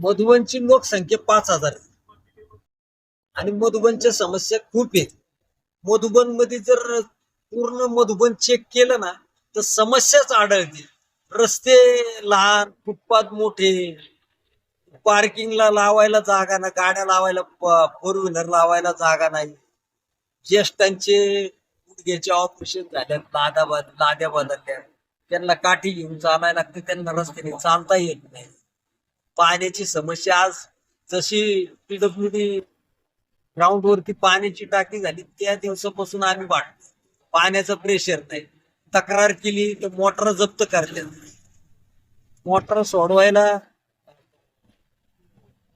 मधुबनची लोकसंख्या पाच हजार आहे. आणि मधुबनच्या समस्या खूप आहेत. मधुबनमध्ये जर पूर्ण मधुबन चेक केलं ना तर समस्याच आढळतील. रस्ते लहान फुटपाथ मोठे. पार्किंगला लावायला जागा ना गाड्या लावायला फोर व्हीलर लावायला जागा नाही. ज्येष्ठांचे गुडघ्याचे ऑपरेशन झाल्यात लादा बद लाद्या बदलल्या त्यांना काठी घेऊन चालायला लागते त्यांना रस्त्याने चालता येत नाही. पाण्याची समस्या आज जशी पीडब्ल्यूडी ग्राउंड वरती पाण्याची टाकी झाली त्या दिवसापासून आम्ही वाटतो पाण्याचं प्रेशर नाही. तक्रार केली तर मोटर जप्त करतात मोटर सोडवायला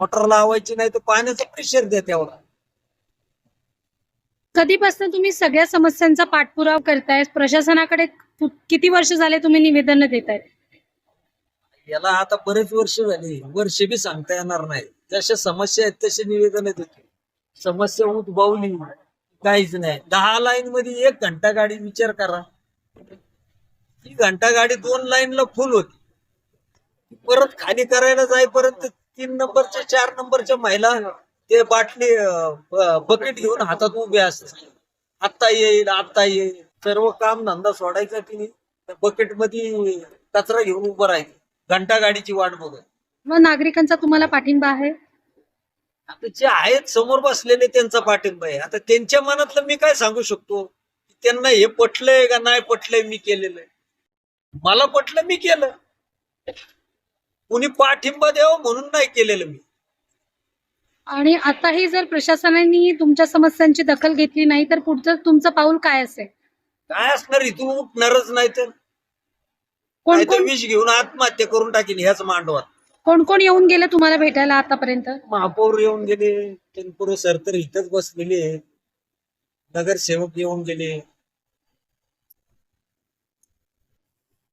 मोटर लावायची नाही तर पाण्याचं प्रेशर द्या तेवढा. कधीपासून तुम्ही सगळ्या समस्यांचा पाठपुरावा करताय? प्रशासनाकडे किती वर्ष झाले तुम्ही निवेदन देताय? याला आता बरेच वर्ष झाली वर्ष बी सांगता येणार नाही. जशा समस्या आहेत तसे निवेदन देतो समस्या उद्भवली काहीच नाही. दहा लाईन मध्ये एक घंटा गाडी विचार करा. ती घंटा गाडी दोन लाईनला फुल होती. परत खाली करायला जाईपर्यंत तीन नंबरच्या चार नंबरच्या महिला ते बाटली बकेट घेऊन हातात उभे असतात. आत्ता येईल आत्ता येईल. सर्व काम धंदा सोडायचा की नाही? बकेटमध्ये कचरा घेऊन उभं राहायचं. घंटा गाडीची वाट बघत. व नागरिकांचा तुम्हाला पाठिंबा आहे? आता जे आहेत समोर बसलेले त्यांचा पाठिंबा आहे. आता त्यांच्या मनातलं मी काय सांगू शकतो? त्यांना हे पटलंय का नाही पटलंय मी केलेलं आहे. मला पटलं मी केलं. कुणी पाठिंबा द्यावं म्हणून नाही केलेलं मी. आणि आताही जर प्रशासनाने तुमच्या समस्यांची दखल घेतली नाही तर पुढचं तुमचं पाऊल काय असेल? काय असणार? इथून उठणारच नाही तर. कोण कोण विष घेऊन आत्महत्या करून टाकीन ह्याच मांडवात. कोण कोण येऊन गेले तुम्हाला भेटायला आतापर्यंत? महापौर येऊन गेले टेनपुरे सर तर इथंच बसलेले आहेत नगरसेवक येऊन गेले.